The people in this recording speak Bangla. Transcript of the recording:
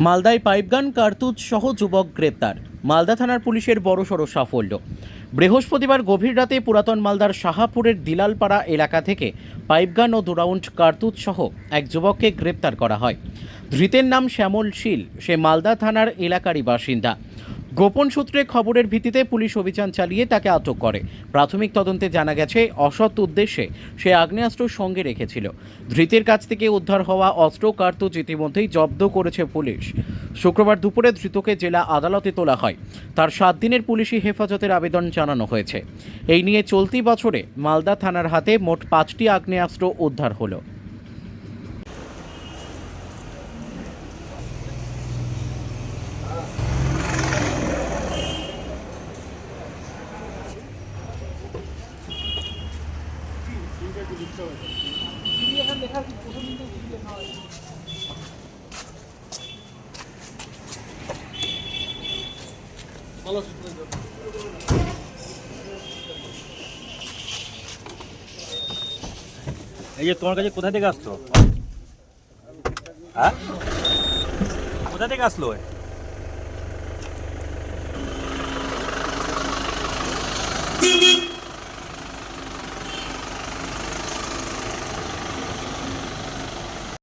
মালদায় পাইপগান কার্তুজ সহ যুবক গ্রেপ্তার। মালদা থানার পুলিশের বড়সড় সাফল্য। বৃহস্পতিবার গভীর রাতে পুরাতন মালদার শাহাপুরের দিলালপাড়া এলাকা থেকে পাইপগান ও দুরাউন্ড কার্তুজ সহ এক যুবককে গ্রেপ্তার করা হয়। ধৃতের নাম শ্যামল শীল। সে মালদা থানার এলাকারই বাসিন্দা। গোপন সূত্রে খবরের ভিত্তিতে পুলিশ অভিযান চালিয়ে তাকে আটক করে। প্রাথমিক তদন্তে জানা গেছে, অসৎ উদ্দেশ্যে সে আগ্নেয়াস্ত্র সঙ্গে রেখেছিল। ধৃতের কাছ থেকে উদ্ধার হওয়া অস্ত্র কার্তুজ ইতিমধ্যেই জব্দ করেছে পুলিশ। শুক্রবার দুপুরে ধৃতকে জেলা আদালতে তোলা হয়। তার সাত দিনের পুলিশি হেফাজতের আবেদন জানানো হয়েছে। এই নিয়ে চলতি বছরে মালদা থানার হাতে মোট পাঁচটি আগ্নেয়াস্ত্র উদ্ধার হলো। এই যে তোমার কাছে কোথা থেকে আসতো হ্যাঁ? কোথা থেকে আসলো?